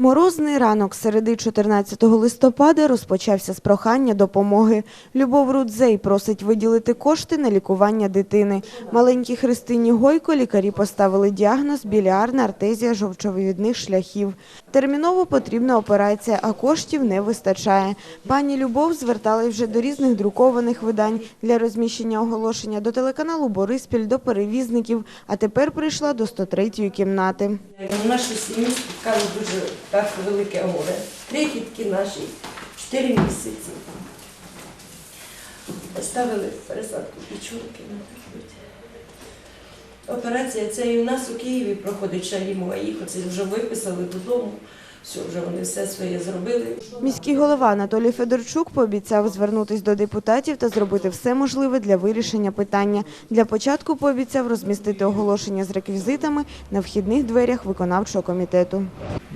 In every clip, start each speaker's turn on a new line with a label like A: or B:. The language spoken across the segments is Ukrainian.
A: Морозний ранок середи 14 листопада розпочався з прохання допомоги. Любов Рудзей просить виділити кошти на лікування дитини. Маленькій Христині Гойко лікарі поставили діагноз біліарна артезія жовчовивідних шляхів. Терміново потрібна операція, а коштів не вистачає. Пані Любов зверталась вже до різних друкованих видань для розміщення оголошення до телеканалу Бориспіль, до перевізників, а тепер прийшла до 103-ї кімнати.
B: У нашій сім'ї спіткало дуже так велике горе. Крихітки наші 4 місяці. Ставили пересадку печінки. Операція ця і у нас у Києві проходить шалімова. Їх оце вже виписали додому. Все, вже вони все своє зробили.
A: Міський голова Анатолій Федорчук пообіцяв звернутись до депутатів та зробити все можливе для вирішення питання. Для початку пообіцяв розмістити оголошення з реквізитами на вхідних дверях виконавчого комітету.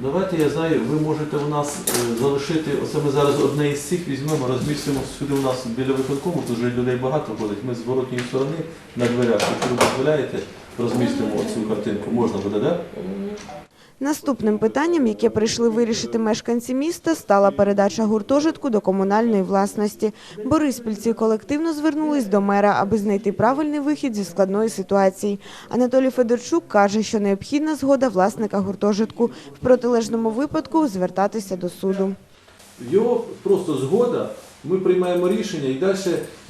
C: Давайте я знаю, ви можете у нас е, залишити, оце ми зараз одне із цих візьмемо, розмістимо сюди у нас біля виконкому, тут вже людей багато ходить. Ми з воротньої сторони на дверях, якщо ви дозволяєте, розмістимо оцю картинку. Можна буде, так?
A: Наступним питанням, яке прийшли вирішити мешканці міста, стала передача гуртожитку до комунальної власності. Бориспільці колективно звернулись до мера, аби знайти правильний вихід зі складної ситуації. Анатолій Федорчук каже, що необхідна згода власника гуртожитку. В протилежному випадку звертатися до суду.
C: Його просто згода, ми приймаємо рішення і далі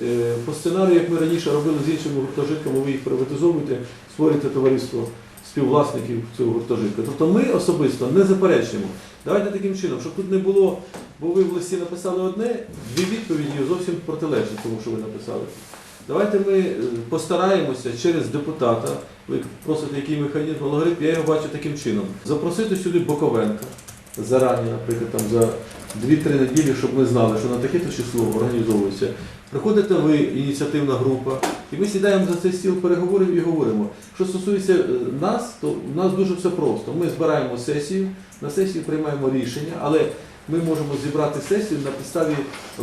C: е, по сценарію, як ми раніше робили з іншими гуртожитками, ви їх приватизовуєте, створюєте товариство співвласників цього гуртожитка. Тобто ми особисто не заперечуємо. Давайте таким чином, щоб тут не було, бо ви в листі написали одне, дві відповіді зовсім протилежні тому, що ви написали. Давайте ми е, постараємося через депутата, ви просите який механізм, алгоритм, я його бачу таким чином. Запросити сюди Боковенка зарані, наприклад, там за 2-3 неділі, щоб ми знали, що на таке-то число організовується. Приходите ви, ініціативна група, і ми сідаємо за цей стіл переговорів і говоримо. Що стосується е, нас, то в нас дуже все просто. Ми збираємо сесію, на сесії приймаємо рішення, але ми можемо зібрати сесію на підставі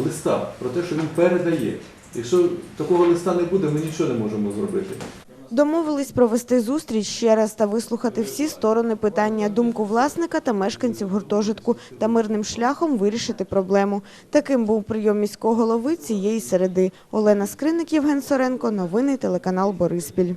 C: листа про те, що він передає. Якщо такого листа не буде, ми нічого не можемо зробити.
A: Домовились провести зустріч ще раз та вислухати всі сторони питання, думку власника та мешканців гуртожитку та мирним шляхом вирішити проблему. Таким був прийом міського голови цієї середи. Олена Скриник, Євген Соренко. Новини телеканал Бориспіль.